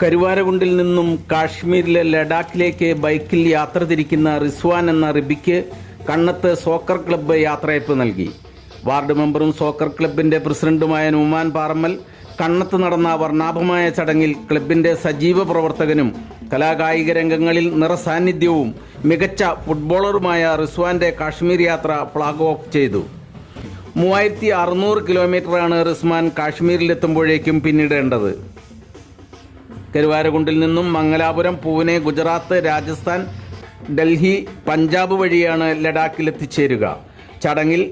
കരുവാരകുണ്ടിൽ നിന്നും കാശ്മീരിലെ ലഡാക്കിലേക്ക് ബൈക്കിൽ യാത്ര തിരിക്കുന്ന റിസ്വാൻ എന്ന റിബിക്ക് കണ്ണത്ത് സോക്കർ ക്ലബ്ബ് യാത്രയപ്പ് നൽകി. വാർഡ് മെമ്പറും സോക്കർ ക്ലബിന്റെ പ്രസിഡന്റുമായ നുമാൻ പാറമ്മൽ കണ്ണത്ത് നടന്ന വർണാഭമായ ചടങ്ങിൽ ക്ലബിന്റെ സജീവ പ്രവർത്തകനും കലാകായിക രംഗങ്ങളിൽ നിറസാന്നിധ്യവും മികച്ച ഫുട്ബോളറുമായ റിസ്വാന്റെ കാശ്മീർ യാത്ര ഫ്ളാഗ് ഓഫ് ചെയ്തു. മൂവായിരത്തി അറുന്നൂറ് കിലോമീറ്ററാണ് റിസ്മാൻ കാശ്മീരിലെത്തുമ്പോഴേക്കും പിന്നിടേണ്ടത്. കരുവാരകുണ്ടിൽ നിന്നും മംഗലാപുരം പൂനെ ഗുജറാത്ത് രാജസ്ഥാൻ ഡൽഹി പഞ്ചാബ് വഴിയാണ് ലഡാക്കിൽ എത്തിച്ചേരുക ചടങ്ങിൽ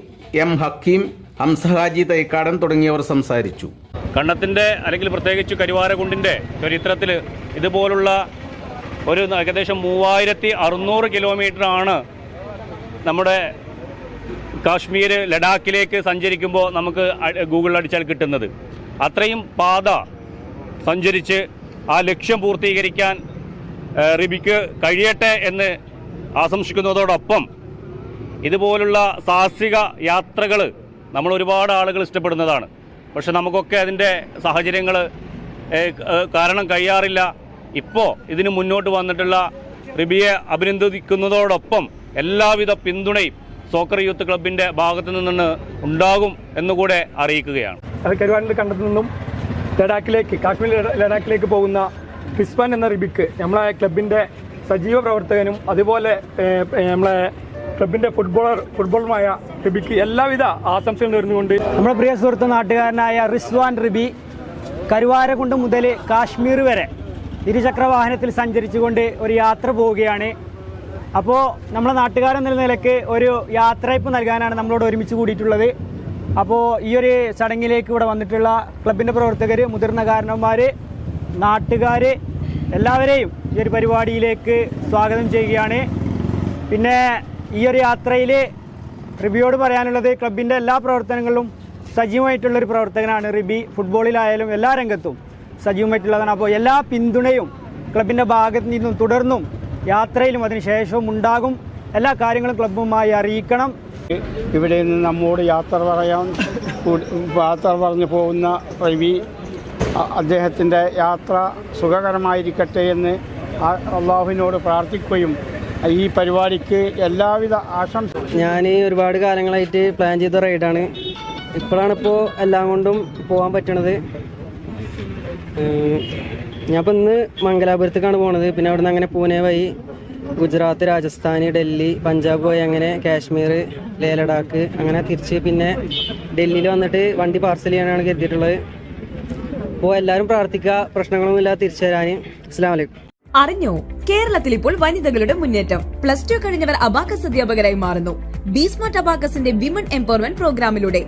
എം ഹക്കീം ഹംസഹാജി തൈക്കാടൻ തുടങ്ങിയവർ സംസാരിച്ചു. കണ്ണത്തിന്റെ അല്ലെങ്കിൽ പ്രത്യേകിച്ച് കരുവാരകുണ്ടിന്റെ ചരിത്രത്തിൽ ഇതുപോലുള്ള ഒരു ഏകദേശം മൂവായിരത്തി അറുന്നൂറ് കിലോമീറ്ററാണ് നമ്മുടെ കാശ്മീർ ലഡാക്കിലേക്ക് സഞ്ചരിക്കുമ്പോൾ നമുക്ക് ഗൂഗിളിൽ അടിച്ചാൽ കിട്ടുന്നത്. അത്രയും പാത സഞ്ചരിച്ച് ആ ലക്ഷ്യം പൂർത്തീകരിക്കാൻ റിബിക്ക് കഴിയട്ടെ എന്ന് ആശംസിക്കുന്നതോടൊപ്പം ഇതുപോലുള്ള സാഹസിക യാത്രകൾ നമ്മൾ ഒരുപാട് ആളുകൾ ഇഷ്ടപ്പെടുന്നതാണ്. പക്ഷെ നമുക്കൊക്കെ അതിന്റെ സാഹചര്യങ്ങൾ കാരണം കഴിയാറില്ല. ഇപ്പോൾ ഇതിന് മുന്നോട്ട് വന്നിട്ടുള്ള റിബിയെ അഭിനന്ദിക്കുന്നതോടൊപ്പം എല്ലാവിധ പിന്തുണയും സോക്കർ യൂത്ത് ക്ലബിന്റെ ഭാഗത്തു നിന്ന് ഉണ്ടാകും എന്നുകൂടെ അറിയിക്കുകയാണ്. കരുവാനിൽ കണ്ടത്തു നിന്നും ലഡാക്കിലേക്ക് കാശ്മീർ ലഡാക്കിലേക്ക് പോകുന്ന ക്രിസ്പാൻ എന്ന റിബിക്ക് നമ്മളെ ക്ലബിന്റെ സജീവ പ്രവർത്തകനും അതുപോലെ നമ്മളെ ക്ലബിന്റെ ഫുട്ബോളർ ഫുട്ബോളുമായ റിബിക്ക് എല്ലാവിധ ആശംസകൾ നേർന്നുകൊണ്ട് നമ്മുടെ പ്രിയ സുഹൃത്ത് നാട്ടുകാരനായ റിസ്വാൻ റിബി കരുവാരകുണ്ട് മുതൽ കാശ്മീർ വരെ ഇരുചക്ര വാഹനത്തിൽ സഞ്ചരിച്ചുകൊണ്ട് ഒരു യാത്ര പോവുകയാണ്. അപ്പോൾ നമ്മളെ നാട്ടുകാരെന്ന നിലയ്ക്ക് ഒരു യാത്രയപ്പ് നൽകാനാണ് നമ്മളോട് ഒരുമിച്ച് കൂടിയിട്ടുള്ളത്. അപ്പോൾ ഈ ഒരു ചടങ്ങിലേക്ക് ഇവിടെ വന്നിട്ടുള്ള ക്ലബിന്റെ പ്രവർത്തകർ മുതിർന്ന കാരണന്മാർ നാട്ടുകാർ എല്ലാവരെയും ഈ ഒരു പരിപാടിയിലേക്ക് സ്വാഗതം ചെയ്യുകയാണ്. പിന്നെ ഈ ഒരു യാത്രയിൽ റിബിയോട് പറയാനുള്ളത് ക്ലബിന്റെ എല്ലാ പ്രവർത്തനങ്ങളിലും സജീവമായിട്ടുള്ളൊരു പ്രവർത്തകനാണ് റിബി. ഫുട്ബോളിലായാലും എല്ലാ രംഗത്തും സജീവമായിട്ടുള്ളതാണ്. അപ്പോൾ എല്ലാ പിന്തുണയും ക്ലബിന്റെ ഭാഗത്ത് നിന്നും തുടർന്നും യാത്രയിലും അതിനുശേഷവും ഉണ്ടാകും. എല്ലാ കാര്യങ്ങളും ക്ലബ്ബുമായി അറിയിക്കണം. ഇവിടെ നിന്ന് നമ്മോട് യാത്ര പറയാൻ യാത്ര പറഞ്ഞു പോകുന്ന പ്രവി അദ്ദേഹത്തിന്റെ യാത്ര സുഖകരമായിരിക്കട്ടെ എന്ന് അള്ളാഹുവിനോട് പ്രാർത്ഥിക്കുകയും ഈ പരിപാടിക്ക് എല്ലാവിധ ആശംസ ഞാൻ ഒരുപാട് കാലങ്ങളായിട്ട് പ്ലാൻ ചെയ്ത റൈഡാണ് ഇപ്പോഴാണ് ഇപ്പോൾ എല്ലാം കൊണ്ടും പോകാൻ പറ്റണത്. ഞാൻ ഇപ്പം ഇന്ന് മംഗലാപുരത്തേക്കാണ് പോണത്. പിന്നെ അവിടുന്ന് അങ്ങനെ പൂനെ വഴി ഗുജറാത്ത് രാജസ്ഥാൻ ഡൽഹി പഞ്ചാബ് പോയി അങ്ങനെ കാശ്മീർ ലേ ലഡാക്ക് അങ്ങനെ തിരിച്ച് പിന്നെ ഡൽഹിയിൽ വന്നിട്ട് വണ്ടി പാർസൽ ചെയ്യാനാണ് കരുതിയിട്ടുള്ളത്. അപ്പോൾ എല്ലാവരും പ്രാർത്ഥിക്കുക പ്രശ്നങ്ങളൊന്നും ഇല്ലാതെ തിരിച്ചു തരാൻ അസ്സാം വലൈക്കും അറിഞ്ഞോ? കേരളത്തിൽ ഇപ്പോൾ വനിതകളുടെ മുന്നേറ്റം. പ്ലസ് ടു കഴിഞ്ഞവർ അബാക്കസ് അധ്യാപകരായി മാറുന്നു. ബീസ്മാർട്ട് അബാക്കസിന്റെ വിമൻ എംപവർമെന്റ് പ്രോഗ്രാമിലൂടെ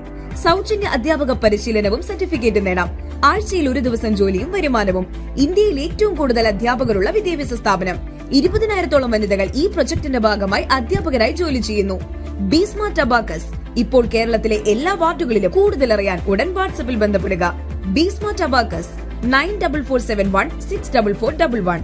സൗജന്യ അധ്യാപക പരിശീലനവും സർട്ടിഫിക്കറ്റ് നേടാം ആഴ്ചയിൽ ഒരു ദിവസം ജോലിയും വരുമാനവും. ഇന്ത്യയിൽ ഏറ്റവും കൂടുതൽ അധ്യാപകരുള്ള വിദ്യാഭ്യാസ സ്ഥാപനം. ഇരുപതിനായിരത്തോളം വനിതകൾ ഈ പ്രൊജക്ടിന്റെ ഭാഗമായി അധ്യാപകരായി ജോലി ചെയ്യുന്നു. ബീസ്മാർട്ട് അബാക്കസ് ഇപ്പോൾ കേരളത്തിലെ എല്ലാ വാർഡുകളിലും കൂടുതൽ അറിയാൻ ഉടൻ വാട്സപ്പിൽ ബന്ധപ്പെടുക. BeSmart abacus nine double four seven one six double four double one.